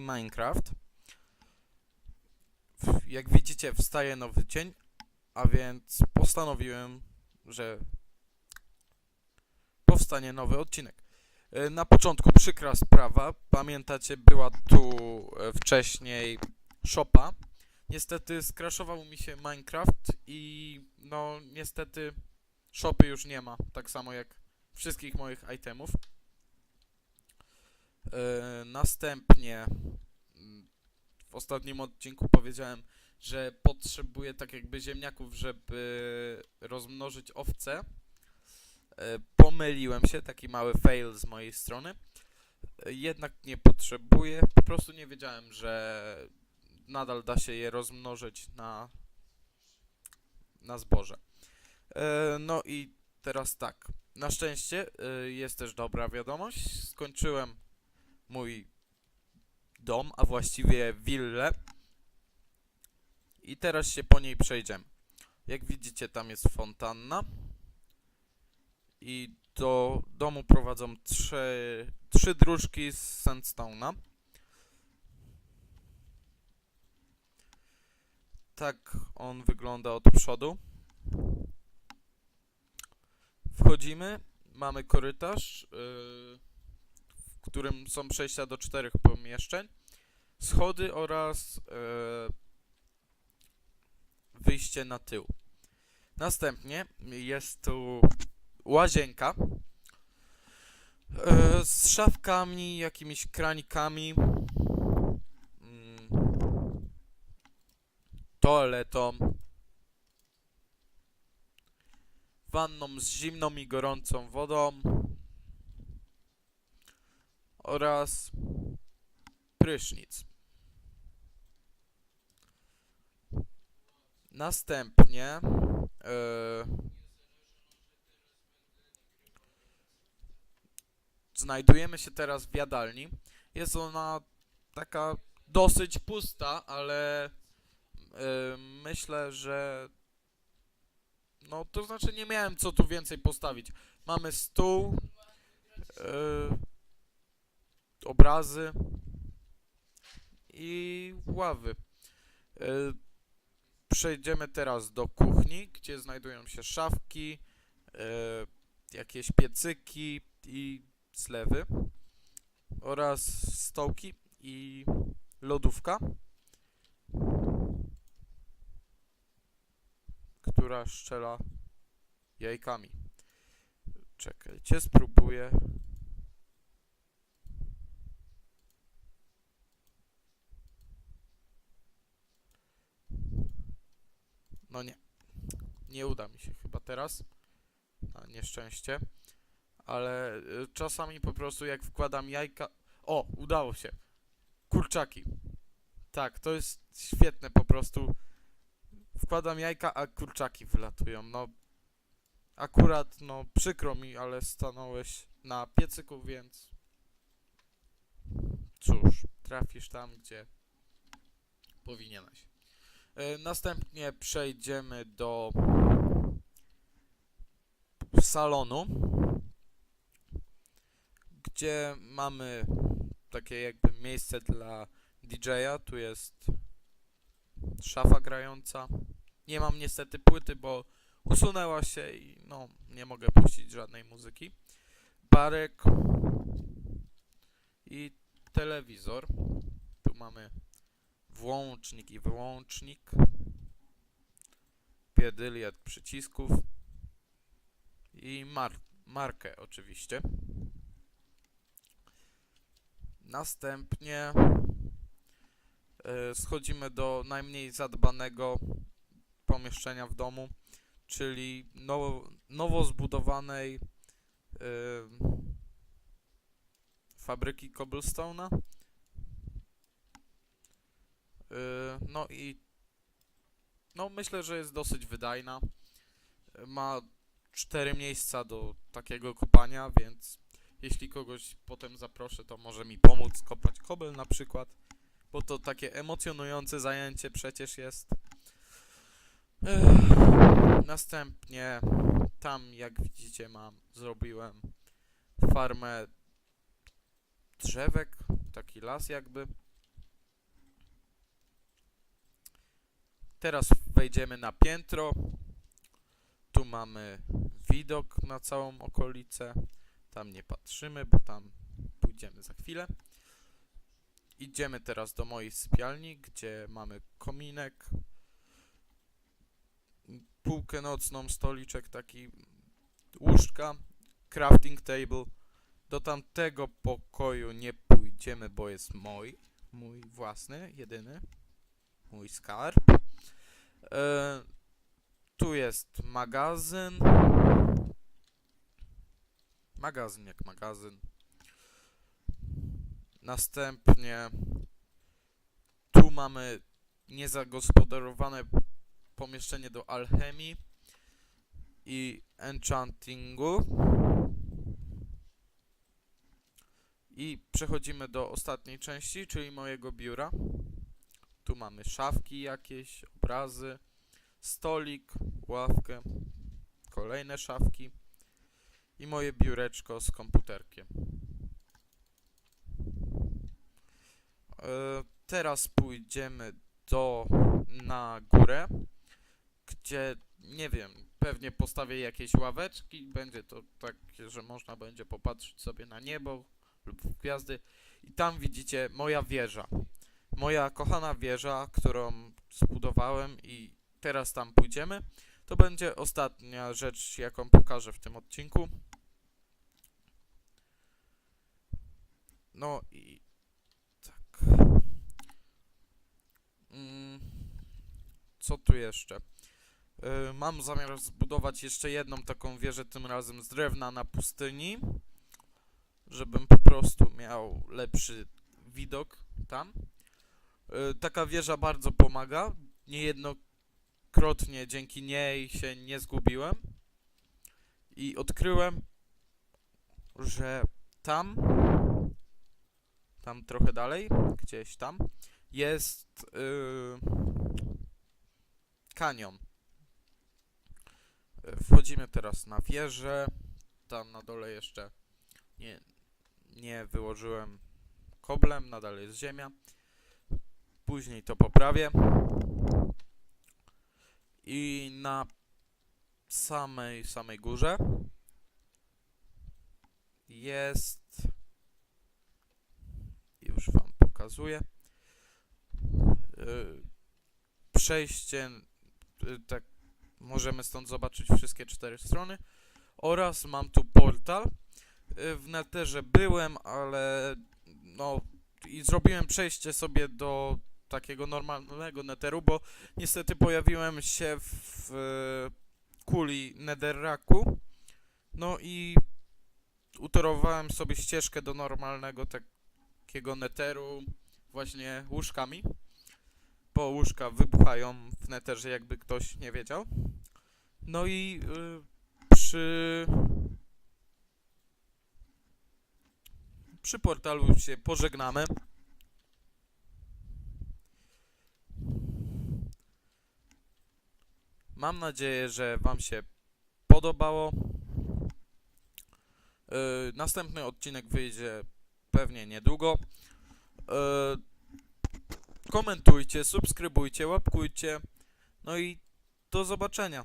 Minecraft. Jak widzicie, wstaje nowy dzień, a więc postanowiłem, że powstanie nowy odcinek. E, Na początku przykra sprawa. Pamiętacie, była tu e, wcześniej shopa. Niestety skraszował mi się Minecraft i no niestety shopy już nie ma, tak samo jak wszystkich moich itemów. E, następnie mm, w ostatnim odcinku powiedziałem, że potrzebuję tak jakby ziemniaków, żeby rozmnożyć owce. E, pomyliłem się, taki mały fail z mojej strony. E, jednak nie potrzebuję, po prostu nie wiedziałem, że nadal da się je rozmnożyć na, na zboże. No i teraz tak. Na szczęście jest też dobra wiadomość. Skończyłem mój dom, a właściwie willę. I teraz się po niej przejdziemy. Jak widzicie, tam jest fontanna. I do domu prowadzą trzy, trzy dróżki z sandstone'a. Tak on wygląda od przodu. Wchodzimy, mamy korytarz, yy, w którym są przejścia do czterech pomieszczeń, schody oraz yy, wyjście na tył. Następnie jest tu łazienka yy, z szafkami, jakimiś kranikami, mm, toaletą, wanną z zimną i gorącą wodą oraz prysznic. Następnie e, znajdujemy się teraz w jadalni. Jest ona taka dosyć pusta, ale e, myślę, że no, to znaczy nie miałem co tu więcej postawić. Mamy stół, yy, obrazy i ławy. Yy, przejdziemy teraz do kuchni, gdzie znajdują się szafki, yy, jakieś piecyki i zlewy oraz stołki i lodówka. która strzela jajkami. Czekajcie, spróbuję. No nie. Nie uda mi się chyba teraz. Na nieszczęście. Ale y, czasami po prostu jak wkładam jajka... O, udało się. Kurczaki. Tak, to jest świetne po prostu wkładam jajka, a kurczaki wylatują. No, akurat, no, przykro mi, ale stanąłeś na piecyku, więc cóż, trafisz tam, gdzie powinieneś. E, następnie przejdziemy do salonu, gdzie mamy takie jakby miejsce dla DJ-a. Tu jest szafa grająca. Nie mam niestety płyty, bo usunęła się i no, nie mogę puścić żadnej muzyki. Barek i telewizor. Tu mamy włącznik i wyłącznik. Piedyliet przycisków i mar markę oczywiście. Następnie e, schodzimy do najmniej zadbanego pomieszczenia w domu, czyli nowo, nowo zbudowanej e, fabryki cobblestone'a. E, no i no myślę, że jest dosyć wydajna. Ma cztery miejsca do takiego kopania, więc jeśli kogoś potem zaproszę, to może mi pomóc kopać kobel na przykład bo to takie emocjonujące zajęcie przecież jest. Ech, Następnie tam, jak widzicie, mam, zrobiłem farmę drzewek, taki las jakby. Teraz wejdziemy na piętro. Tu mamy widok na całą okolicę. Tam nie patrzymy, bo tam pójdziemy za chwilę. Idziemy teraz do mojej sypialni, gdzie mamy kominek, półkę nocną, stoliczek taki, łóżka, crafting table. Do tamtego pokoju nie pójdziemy, bo jest mój, mój własny, jedyny, mój skarb. E, tu jest magazyn. Magazyn jak magazyn. Następnie tu mamy niezagospodarowane pomieszczenie do alchemii i enchantingu. I przechodzimy do ostatniej części, czyli mojego biura. Tu mamy szafki jakieś, obrazy, stolik, ławkę, kolejne szafki i moje biureczko z komputerkiem. E, teraz pójdziemy do na górę, gdzie nie wiem, pewnie postawię jakieś ławeczki, będzie to takie, że można będzie popatrzeć sobie na niebo lub w gwiazdy i tam widzicie moja wieża. Moja kochana wieża, którą zbudowałem i teraz tam pójdziemy. To będzie ostatnia rzecz, jaką pokażę w tym odcinku. No i tak. Mm, co tu jeszcze? Y, mam zamiar zbudować jeszcze jedną taką wieżę, tym razem z drewna na pustyni, żebym po prostu miał lepszy widok tam. Y, taka wieża bardzo pomaga. Niejednokrotnie dzięki niej się nie zgubiłem. I odkryłem, że tam, tam trochę dalej, gdzieś tam, jest yy, kanion. Y, Wchodzimy teraz na wieżę. Tam na dole jeszcze nie, nie wyłożyłem koblem, nadal jest ziemia. Później to poprawię. I na samej, samej górze jest. Już Wam pokazuję. Yy, Przejście. yy, Tak, możemy stąd zobaczyć wszystkie cztery strony. Oraz mam tu portal. Yy, W neterze byłem, ale no i zrobiłem przejście sobie do takiego normalnego neteru, bo niestety pojawiłem się w e, kuli netherraku. No i utorowałem sobie ścieżkę do normalnego takiego neteru właśnie łóżkami. Bo łóżka wybuchają w neterze, jakby ktoś nie wiedział. No i y, przy przy portalu się pożegnamy. Mam nadzieję, że Wam się podobało. Yy, następny odcinek wyjdzie pewnie niedługo. Yy, komentujcie, subskrybujcie, łapkujcie. No i do zobaczenia.